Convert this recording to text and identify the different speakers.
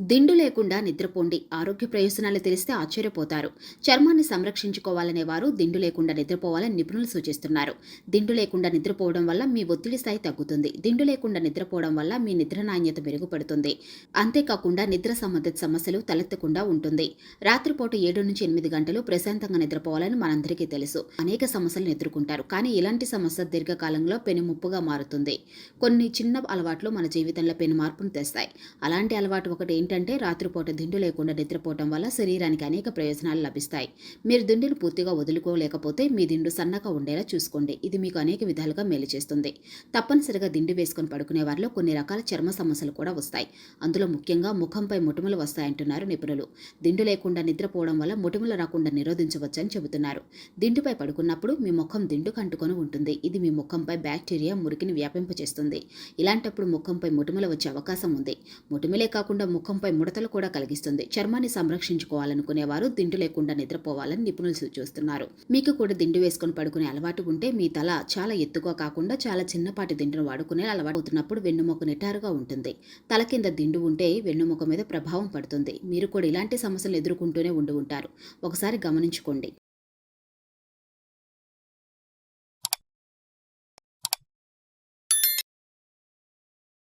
Speaker 1: దిండు లేకుండా నిద్రపోండి. ఆరోగ్య ప్రయోజనాలు తెలిస్తే ఆశ్చర్యపోతారు. చర్మాన్ని సంరక్షించుకోవాలనే వారు దిండు లేకుండా నిద్రపోవాలని నిపుణులు సూచిస్తున్నారు. దిండు లేకుండా నిద్రపోవడం వల్ల మీ ఒత్తిడి స్థాయి తగ్గుతుంది. దిండు లేకుండా నిద్రపోవడం వల్ల మీ నిద్ర నాణ్యత మెరుగుపడుతుంది. అంతేకాకుండా నిద్ర సంబంధిత సమస్యలు తలెత్తకుండా ఉంటుంది. రాత్రిపూట ఏడు నుంచి ఎనిమిది గంటలు ప్రశాంతంగా నిద్రపోవాలని మనందరికీ తెలుసు. అనేక సమస్యలను ఎదుర్కొంటారు. కానీ ఇలాంటి సమస్య దీర్ఘకాలంలో పెనుముప్పుగా మారుతుంది. కొన్ని చిన్న అలవాట్లు మన జీవితంలో పెను మార్పును తెస్తాయి. అలాంటి అలవాటు ఒకటి ఏంటంటే రాత్రిపూట దిండు లేకుండా నిద్రపోవటం వల్ల శరీరానికి అనేక ప్రయోజనాలు లభిస్తాయి. మీరు దిండును పూర్తిగా వదులుకోలేకపోతే మీ దిండు సన్నగా ఉండేలా చూసుకోండి. ఇది మీకు అనేక విధాలుగా మేలు చేస్తుంది. తప్పనిసరిగా దిండు వేసుకొని పడుకునే వారిలో కొన్ని రకాల చర్మ సమస్యలు కూడా వస్తాయి. అందులో ముఖ్యంగా ముఖంపై ముటుములు వస్తాయంటున్నారు నిపుణులు. దిండు లేకుండా నిద్రపోవడం వల్ల ముటుములు రాకుండా నిరోధించవచ్చని చెబుతున్నారు. దిండుపై పడుకున్నప్పుడు మీ ముఖం దిండు కంటుకొని ఉంటుంది. ఇది మీ ముఖంపై బ్యాక్టీరియా మురికిని వ్యాపింపచేస్తుంది. ఇలాంటప్పుడు ముఖంపై ముటుములు వచ్చే అవకాశం ఉంది. ముటుములే కాకుండా ముఖం ముఖంపై ముడతలు కూడా కలిగిస్తుంది. చర్మాన్ని సంరక్షించుకోవాలనుకునేవారు దిండు లేకుండా నిద్రపోవాలని నిపుణులు సూచిస్తున్నారు మీకు కూడా దిండు వేసుకొని పడుకునే అలవాటు ఉంటే మీ తల చాలా ఎత్తుగా కాకుండా చాలా చిన్నపాటి దిండును వాడుకునే అలవాటు అవుతున్నప్పుడు వెన్నుముక నిటారుగా ఉంటుంది. తల కింద దిండు ఉంటే వెన్నుముక మీద ప్రభావం పడుతుంది. మీరు కూడా ఇలాంటి సమస్యలు ఎదుర్కొంటూనే ఉండి ఉంటారు. ఒకసారి గమనించుకోండి.